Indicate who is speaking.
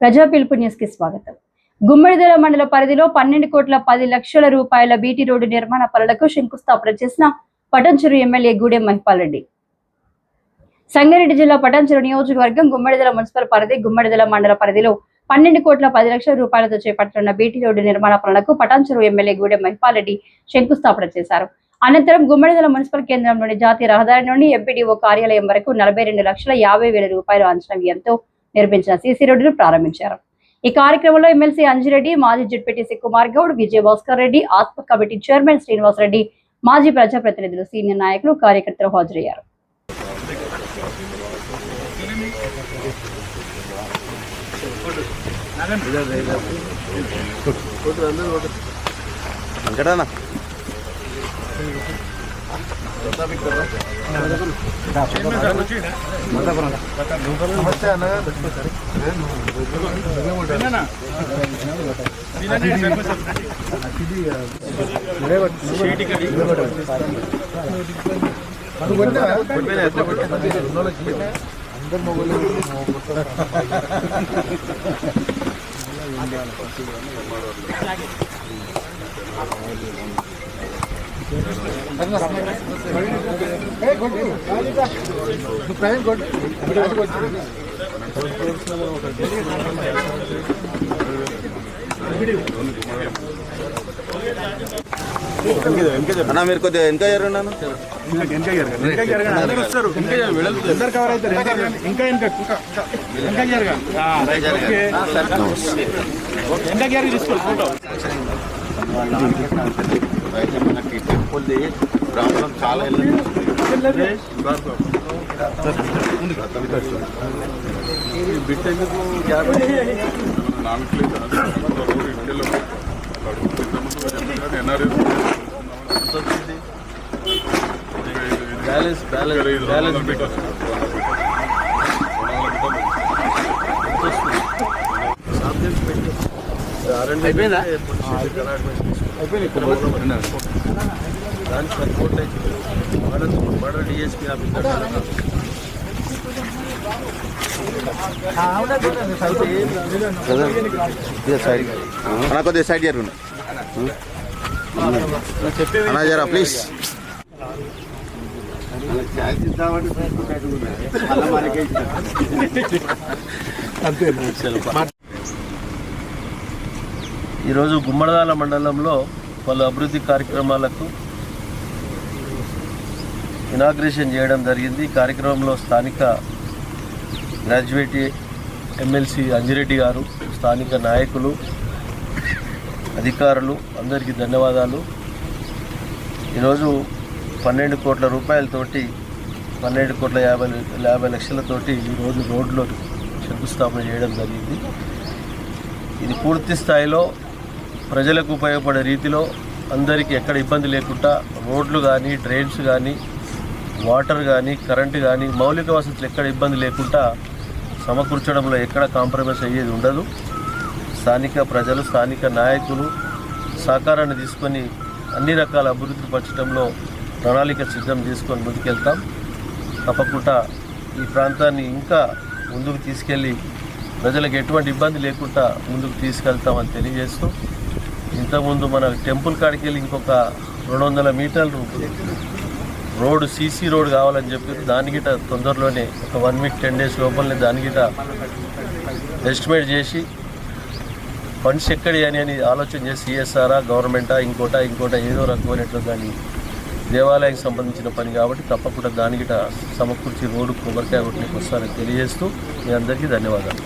Speaker 1: ప్రజా పిలుపు న్యూస్కి స్వాగతం. గుమ్మడిదల మండల పరిధిలో పన్నెండు కోట్ల పది లక్షల రూపాయల బీటీ రోడ్డు నిర్మాణ పనులకు శంకుస్థాపన చేసిన పటంచెరు ఎమ్మెల్యే గూడెం మహిపాల్ రెడ్డి. సంగారెడ్డి జిల్లా పటంచెరు నియోజకవర్గం గుమ్మడిదల మున్సిపల్ పరిధి గుమ్మడిదల మండల పరిధిలో పన్నెండు కోట్ల పది లక్షల రూపాయలతో చేపట్టనున్న బీటీ రోడ్డు నిర్మాణ పనులకు పటాన్చెరు ఎమ్మెల్యే గూడెం మహిపాల్ రెడ్డి శంకుస్థాపన చేశారు. అనంతరం గుమ్మడిదల మున్సిపల్ కేంద్రంలోని జాతీయ రహదారి నుండి ఎంపీడీఓ కార్యాలయం వరకు నలభై రెండు లక్షల యాభై వేల రూపాయలు అంచనా వ్యయంతో నిర్మించిన సీసీ రోడ్డును ప్రారంభించారు. ఈ కార్యక్రమంలో ఎమ్మెల్సీ అంజిరెడ్డి మాజీ జడ్పీటీసీ కుమార్ గౌడ్ విజయ భాస్కర్ రెడ్డి ఆత్మ కమిటీ చైర్మన్ శ్రీనివాస్ రెడ్డి మాజీ ప్రజాప్రతినిధులు సీనియర్ నాయకులు కార్యకర్తలు హాజరయ్యారు.
Speaker 2: వెంకటన్న అన్న మీరు కొద్దిగా వెనక జరుగున్నాను
Speaker 3: అందరు కవర్ అవుతారు ఇంకా ఇంకా ఇంకా ఇంకా ఇంకా జరగా ఇంకా జరగ తీసుకోండి ఫోటో
Speaker 2: టెంపుల్ది ప్రాబ్లం చాలా బిట్ ఎందుకు బ్యాలెన్స్ బ్యాలెన్స్ బ్యాలెన్స్ బిట్ అయిపోయిందా. దానికి పది కోట్లు మర్డర్ డిఎస్పీ అన్న కొద్దిగా సైడ్ జరుగును అన్న జరా ప్లీజ్
Speaker 4: ఈరోజు గుమ్మడదాల మండలంలో పలు అభివృద్ధి కార్యక్రమాలకు ఇనాగ్రేషన్ చేయడం జరిగింది. ఈ కార్యక్రమంలో స్థానిక గ్రాడ్యుయేట్ ఎమ్మెల్సీ అంజిరెడ్డి గారు స్థానిక నాయకులు అధికారులు అందరికీ ధన్యవాదాలు. ఈరోజు పన్నెండు కోట్ల రూపాయలతోటి పన్నెండు కోట్ల యాభై యాభై లక్షలతోటి ఈరోజు రోడ్లు శంకుస్థాపన చేయడం జరిగింది. ఇది పూర్తి స్థాయిలో ప్రజలకు ఉపయోగపడే రీతిలో అందరికీ ఎక్కడ ఇబ్బంది లేకుండా రోడ్లు కానీ డ్రైన్స్ కానీ వాటర్ కానీ కరెంటు కానీ మౌలిక వసతులు ఎక్కడ ఇబ్బంది లేకుండా సమకూర్చడంలో ఎక్కడ కాంప్రమైజ్ అయ్యేది ఉండదు. స్థానిక ప్రజలు స్థానిక నాయకులు సహకారాన్ని తీసుకొని అన్ని రకాల అభివృద్ధి పరచడంలో ప్రణాళిక సిద్ధం చేసుకొని ముందుకెళ్తాం. తప్పకుండా ఈ ప్రాంతాన్ని ఇంకా ముందుకు తీసుకెళ్ళి ప్రజలకు ఎటువంటి ఇబ్బంది లేకుండా ముందుకు తీసుకెళ్తామని తెలియజేస్తూ ఇంతకుముందు మన టెంపుల్ కాడికి వెళ్ళి ఇంకొక రెండు వందల మీటర్లు రోడ్డు సీసీ రోడ్ కావాలని చెప్పి దానికి తొందరలోనే ఒక వన్ వీక్ టెన్ డేస్ లోపలనే దానికి ఎస్టిమేట్ చేసి ఫండ్స్ ఎక్కడి అని అని ఆలోచన చేసి సిఎస్ఆరా గవర్నమెంటా ఇంకోటా ఇంకోటా ఏదో రకమైనట్లు కానీ దేవాలయానికి సంబంధించిన పని కాబట్టి తప్పకుండా దానికి సమకూర్చి రోడ్డు కొబ్బరికాయ ఒకటి వస్తారని తెలియజేస్తూ మీ అందరికీ ధన్యవాదాలు.